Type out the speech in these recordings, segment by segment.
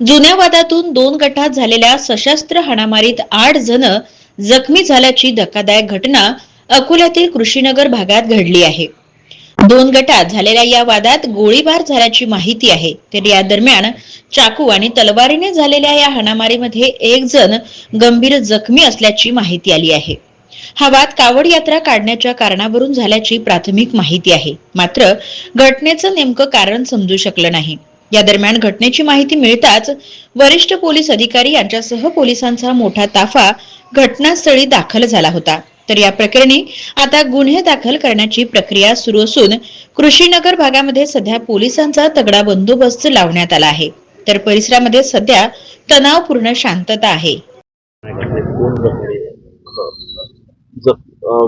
जुन्या वादातून दोन गटात झालेल्या सशस्त्र हाणामारीत आठ जण जखमी झाल्याची धक्कादायक घटना अकोल्यातील कृषीनगर भागात घडली आहे. दोन गटात झालेल्या या वादात गोळीबार झाल्याची माहिती आहे. तर या दरम्यान चाकू आणि तलवारीने झालेल्या या हाणामारीमध्ये एक जण गंभीर जखमी असल्याची माहिती आली आहे. हा वाद कावड यात्रा काढण्याच्या कारणावरून झाल्याची प्राथमिक माहिती आहे. मात्र घटनेचं नेमकं कारण समजू शकलं नाही. या दरम्यान घटनेची माहिती मिळताच वरिष्ठ पोलीस अधिकारी यांच्यासह पोलिसांचा मोठा ताफा घटनास्थळी दाखल झाला होता. तर या प्रकरणी आता गुन्हे दाखल करण्याची प्रक्रिया सुरू असून कृषीनगर भागामध्ये सध्या पोलिसांचा तगडा बंदोबस्त लावण्यात आला आहे. तर परिसरामध्ये सध्या तणावपूर्ण शांतता आहे.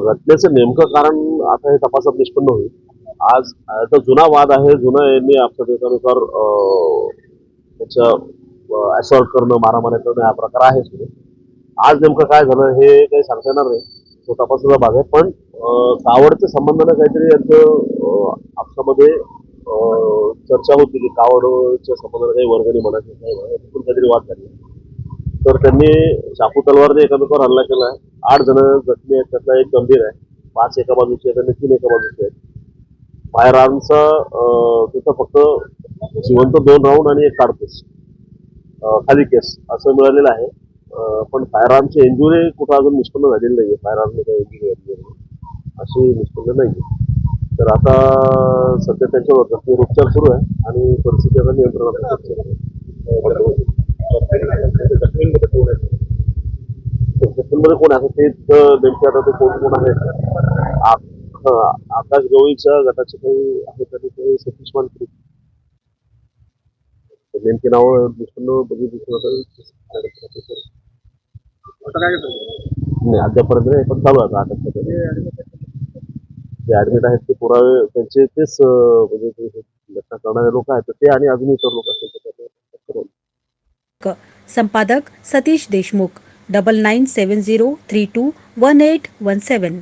घटनेचं नेमकं कारण आता हे तपासात निष्पन्न होईल. आज आता तो जुना वाद आहे जुना यांनी आपल्या त्याच्यानुसार अं, त्याच्या असॉल्ट करणं मारामारी करणं हा प्रकार आहे सुरू. आज नेमकं काय झालं हे काही सांगता येणार नाही. तो तपासाचा भाग आहे. पण अं, कावडच्या काहीतरी यांचं आपसामध्ये चर्चा होती की कावडच्या संबंधानं काही वर्गणी म्हणायची काही म्हणायची पण काहीतरी वाद झाली. तर त्यांनी चाकू तलवारने एकामेकावर हल्ला केला. आहे आठ जण जखमी आहेत. त्यातला एक गंभीर आहे. पाच एका बाजूचे आहेत आणि तीन एका बाजूचे आहेत. फायर आर्मचा तिथं फक्त जिवंत दोन राऊंड आणि एक कारतूस. खाली केस असं मिळालेलं आहे. पण फायर आर्मची इंजुरी कुठं अजून निष्पन्न झालेली नाही आहे फायर आर्मने काही इंजुरी झालेली अशी निष्पन्न नाही आहे तर आता सध्या त्याच्यावर जखमीवर उपचार सुरू आहे आणि परिस्थिती आता नियंत्रणात आहे. जखमींमध्ये कोण आहे? ते नेमके आता ते कोण कोण आहेत? आकाश गवळीच्या गटाचे काही आहेत आणि काही सतीश मानकरी? तर नेमकी नावं निष्पन्न बघितली आता काय नाही अद्यापर्यंत नाही पण चालू आहे आता. जे ऍडमिट आहेत ते पुरावे त्यांचे तेच म्हणजे ते घटना करणारे लोक आहेत ते आणि अजून इतर लोक असतील संपादक Satish Deshmukh double nine seven zero three two one eight one seven